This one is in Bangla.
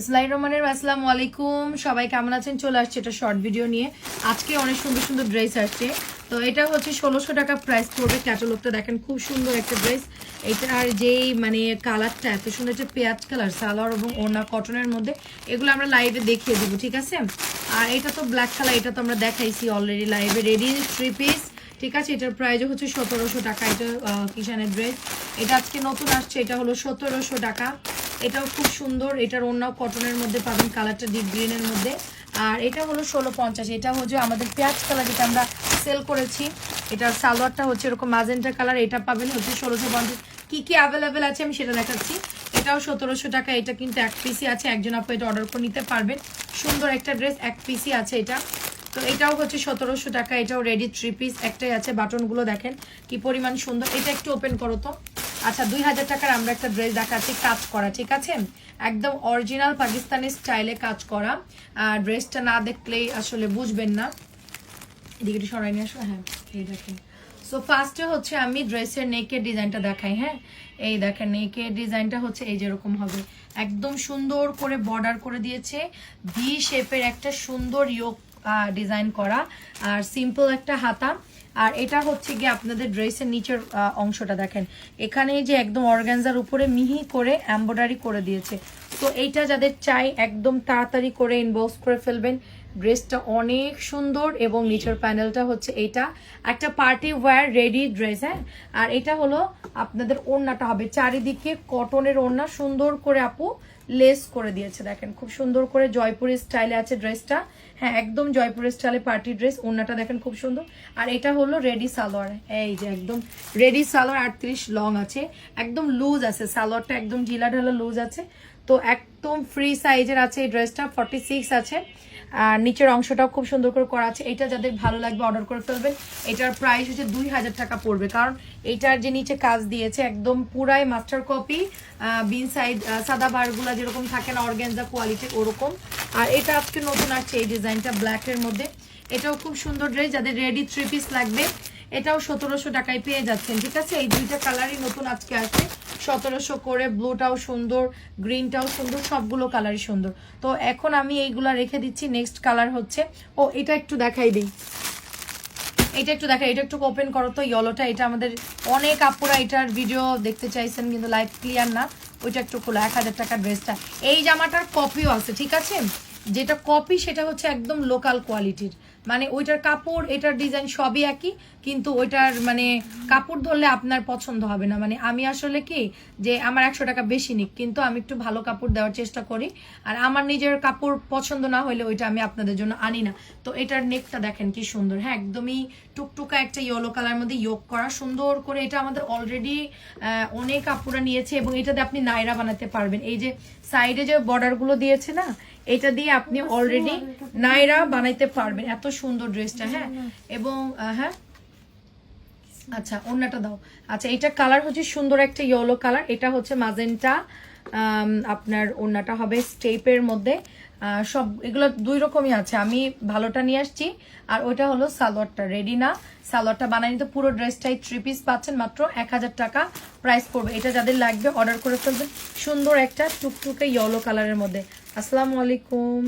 ইসলাই রহমানের আসসালামু আলাইকুম। সবাই কেমন আছেন? চলে আসছে এটা শর্ট ভিডিও নিয়ে। আজকে অনেক সুন্দর সুন্দর ড্রেস আসছে। তো এটা হচ্ছে ষোলোশো টাকা প্রাইস পড়বে। ক্যাটালগটা দেখেন, খুব সুন্দর একটা ড্রেস এটার যেই মানে কালারটা এত সুন্দর একটা পেঁয়াজ কালার সালোয়ার এবং ওনা কটনের মধ্যে, এগুলো আমরা লাইভে দেখিয়ে দেবো, ঠিক আছে? আর এটা তো ব্ল্যাক কালার এটা তো আমরা দেখাইছি অলরেডি লাইভে রেডি থ্রি পিস ঠিক আছে? এটার প্রাইস হচ্ছে সতেরোশো টাকা। এটা কিষানের ড্রেস এটা আজকে নতুন আসছে, এটা হলো সতেরোশো টাকা। এটাও খুব সুন্দর। এটার অন্য কটনের মধ্যে পাবেন কালারটা ডিপ গ্রিনের মধ্যে। আর এটা হলো ষোলো পঞ্চাশ। এটা হচ্ছে আমাদের পেঁয়াজ কালার যেটা আমরা সেল করেছি। এটার সালোয়ারটা হচ্ছে এরকম মাজেন্টা কালার এটা পাবেন হচ্ছে ষোলোশো পঞ্চাশ। কী কী অ্যাভেলেবেল আছে আমি সেটা দেখাচ্ছি। এটাও সতেরোশো টাকা। এটা কিন্তু এক পিসি আছে। একজন আপু এটা অর্ডার করে নিতে পারবেন। সুন্দর একটা ড্রেস এক পিসি আছে এটা। তো এটাও হচ্ছে সতেরোশো টাকা। এটাও রেডি থ্রি পিস একটাই আছে। বাটনগুলো দেখেন কি পরিমাণ সুন্দর। এটা একটু ওপেন করো তো। আচ্ছা দুই হাজার টাকার আমরা একটা ড্রেস দেখাচ্ছি, কাজ করা, ঠিক আছে? একদম অরিজিনাল পাকিস্তানি স্টাইলে কাজ করা। ড্রেসটা না দেখলেই আসলে বুঝবেন না। এদিকে সরাই নিয়ে আসো। হ্যাঁ এই দেখেন। সো ফার্স্টে হচ্ছে আমি ড্রেসের নেকের ডিজাইনটা দেখাই হ্যাঁ? এই দেখেন নেকের ডিজাইনটা হচ্ছে এই যেরকম হবে। একদম সুন্দর করে বর্ডার করে দিয়েছে। ভি শেপের একটা সুন্দর ইয়োগ ডিজাইন করা। আর সিম্পল একটা হাতা। আর এটা হচ্ছে গিয়ে আপনাদের ড্রেসের নিচের অংশটা দেখেন। এখানে যে একদম অর্গানজার উপরে মিহি করে এমব্রয়ডারি করে দিয়েছে। তো এইটা যাদের চাই, একদম তাড়াতাড়ি করে ইনবক্স করে ফেলবেন। ড্রেসটা অনেক সুন্দর এবং নিচের প্যানেলটা হচ্ছে এটা একটা পার্টি ওয়্যার রেডি ড্রেস হ্যাঁ? আর এটা হলো আপনাদের ওড়নাটা হবে। চারিদিকে কটনের ওড়না। সুন্দর করে আপু লেস করে দিয়েছে, দেখেন। খুব সুন্দর করে জয়পুরের স্টাইলে আছে ড্রেসটা। হ্যাঁ একদম জয়পুরের স্টাইলে পার্টি ড্রেস ওনাটা দেখেন খুব সুন্দর। আর এটা হলো রেডি সালোয়ার। এই যে একদম রেডি সালোয়ার আটত্রিশ লং আছে। একদম লুজ আছে, সালোয়ারটা একদম ঢিলা ঢালা লুজ আছে। তো একদম ফ্রি সাইজের আছে এই ড্রেসটা ফর্টি সিক্স আছে। আর নিচের অংশটাও খুব সুন্দর করে করা আছে। এটা যাদের ভালো লাগবে অর্ডার করে ফেলবেন। এটার প্রাইস হচ্ছে দুই হাজার টাকা পড়বে। কারণ এইটার যে নিচে কাজ দিয়েছে, একদম পুরাই মাস্টার কপি বিন সাইড সাদা বারগুলা যেরকম থাকে না অর্গ্যানজা কোয়ালিটির ওরকম। আর এটা আজকে নতুন আসছে এই ডিজাইনটা ব্ল্যাকের মধ্যে। এটাও খুব সুন্দর ড্রেস যাদের রেডি থ্রি পিস লাগবে, এটাও সতেরোশো টাকায় পেয়ে যাচ্ছেন। ঠিক আছে? এই দুইটা কালারই নতুন আজকে আসছে। সতেরোশো করে ব্লুটাও সুন্দর, গ্রিনটাও সুন্দর, সবগুলো কালারই সুন্দর। তো এখন আমি এইগুলা রেখে দিচ্ছি। নেক্সট কালার হচ্ছে, ও, এটা একটু দেখাই দিই। এটা একটু দেখা এটা একটু ওপেন করো তো ইয়েলোটা এটা আমাদের অনেক আপুরা এটার ভিডিও দেখতে চাইছেন, কিন্তু লাইভ ক্লিয়ার না। ওইটা একটু খোলা, এক হাজার টাকার ড্রেসটা এই জামাটার কপিও আছে, ঠিক আছে? যেটা কপি সেটা হচ্ছে একদম লোকাল কোয়ালিটির মানে ওইটার কাপড়, এটার ডিজাইন সবই একই, কিন্তু ওইটার মানে কাপড় ধরলে আপনার পছন্দ হবে না। মানে আমি আসলে কি, যে আমার একশো টাকা বেশি নিক, কিন্তু আমি একটু ভালো কাপড় দেওয়ার চেষ্টা করি। আর আমার নিজের কাপড় পছন্দ না হলে ওইটা আমি আপনাদের জন্য আনি না। তো এটার নেকটা দেখেন কি সুন্দর। হ্যাঁ একদমই টুকটুকা একটা ইয়েলো কালার মধ্যে ইয়োগ করা। সুন্দর করে এটা আমাদের অলরেডি অনেক কাপড়া নিয়েছে এবং এটাতে আপনি নাইরা বানাতে পারবেন। এই যে সাইডে যে বর্ডারগুলো দিয়েছে না এটা দিয়ে আপনি অলরেডি নাইরা বানাইতে পারবেন। এত সুন্দর ড্রেসটা হ্যাঁ? এবং হ্যাঁ? আচ্ছা অন্যটা দাও। আচ্ছা এটা কালার হচ্ছে সুন্দর একটা ইয়েলো কালার এটা হচ্ছে মাজেন্টা আপনার ওড়নাটা হবে স্টেপের মধ্যে। সব, এগুলো দুই রকমই আছে। আমি ভালোটা নিয়ে আসছি, আর ওইটা হলো সালোয়ারটা রেডি না। সালোয়ারটা বানাই নিতে পুরো ড্রেসটাই থ্রি পিস পাচ্ছেন, মাত্র এক হাজার টাকা প্রাইস পড়বে। এটা যাদের লাগবে অর্ডার করে ফেলবেন। সুন্দর একটা টুকটুকে ইয়েলো কালারের মধ্যে। আসসালামু আলাইকুম।